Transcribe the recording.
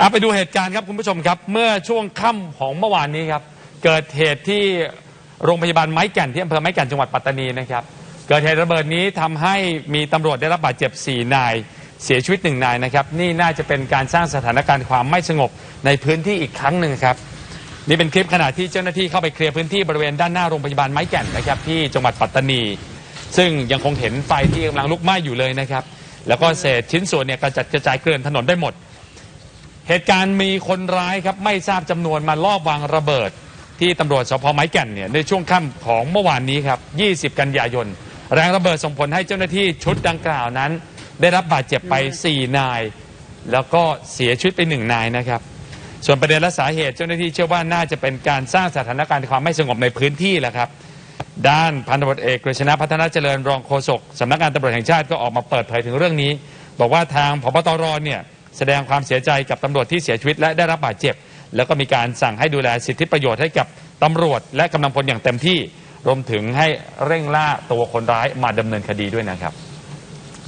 เอาไปดูเหตุการณ์ครับคุณผู้ชมครับ เมื่อช่วงค่ำของเมื่อวานนี้ครับ เกิดเหตุที่โรงพยาบาลไม้แก่นที่อำเภอไม้แก่นจังหวัดปัตตานีนะครับ เกิดเหตุระเบิดนี้ทำให้มีตำรวจได้รับบาดเจ็บ 4 นาย เสียชีวิตหนึ่งนายนะครับ นี่น่าจะเป็นการสร้างสถานการณ์ความไม่สงบในพื้นที่อีกครั้งหนึ่งครับ นี่เป็นคลิปขณะที่เจ้าหน้าที่เข้าไปเคลียร์พื้นที่บริเวณด้านหน้าโรงพยาบาลไม้แก่นนะครับที่จังหวัดปัตตานี ซึ่งยังคงเห็นไฟที่กำลังลุกไหม้อยู่เลยนะครับ แล้วก็เศษชิ้นส่วนเนี่ยกระจัดกระจายเกลื่อนถนนได้หมด เหตุการณ์มีคนร้ายครับไม่ทราบจำนวนมาลอบวางระเบิด ที่ตำรวจสพไม้แก่นเนี่ยในช่วงค่ำของเมื่อวานนี้ครับ 20 กันยายน แรงระเบิดส่งผลให้เจ้าหน้าที่ชุดดังกล่าวนั้น ได้รับบาดเจ็บไป 4 นาย แล้วก็เสียชีวิตไป 1 นายนะครับ ส่วนประเด็นและสาเหตุเจ้าหน้าที่เชื่อว่าน่าจะเป็นการสร้างสถานการณ์ความไม่สงบในพื้นที่แหละครับ ด้านพันตำรวจเอกกฤษณะพัฒนาเจริญรองโฆษกสำนักงานตำรวจแห่งชาติก็ออกมาเปิดเผยถึงเรื่องนี้ บอกว่าทางพบตรเนี่ย แสดงความเสียใจกับตำรวจที่เสียชีวิตและได้รับบาดเจ็บ แล้วก็มีการสั่งให้ดูแลสิทธิประโยชน์ให้กับตำรวจและกำลังพลอย่างเต็มที่ รวมถึงให้เร่งล่าตัวคนร้ายมาดำเนินคดีด้วยนะครับ